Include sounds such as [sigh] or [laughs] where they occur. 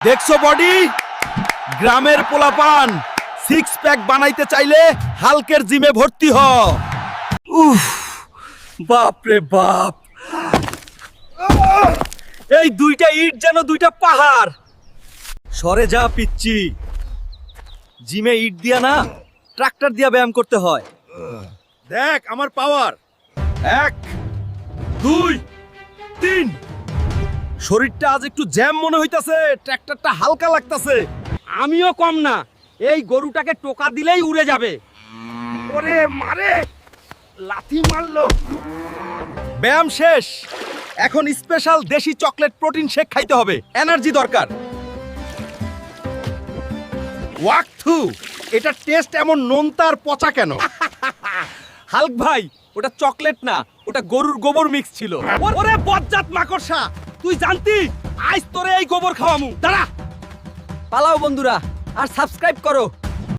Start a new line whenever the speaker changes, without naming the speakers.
দেখছ বডি গ্রামের পোলাপান সিক্স প্যাক বানাইতে চাইলে হালকের জিমে ভর্তি হ। বাপ রে বাপ। এই দুইটা ইট যেন দুইটা পাহাড়। সরে যা পিচ্ছি জিমে ইট দিয়া না, ট্রাক্টর দিয়া ব্যায়াম করতে হয়। দেখ, আমার পাওয়ার এক, দুই। শরীরটা আজ একটু জ্যাম মনে হইতাছে ট্র্যাক্টরটা হালকা লাগতাছে।
আমিও কম না এই গরুটাকে টোকা দিলেই উড়ে যাবে।
ওরে মারে লাথি মারলো। ব্যায়াম শেষ এখন স্পেশাল দেশি চকলেট প্রোটিন শেক খাইতে হবে এনার্জি দরকার। ওয়াক থু এটা টেস্ট এমন নোনতার পচা কেন? [laughs]
হালক ভাই ওটা চকলেট না ওটা গরুর গোবর মিক্স ছিল।
ওরে বজ্জাত মাকড়সা! তুই জানতি? আজ তোরে এই গোবর খাওয়ামু। দাঁড়া।
পালাও বন্ধুরা আর সাবস্ক্রাইব করো।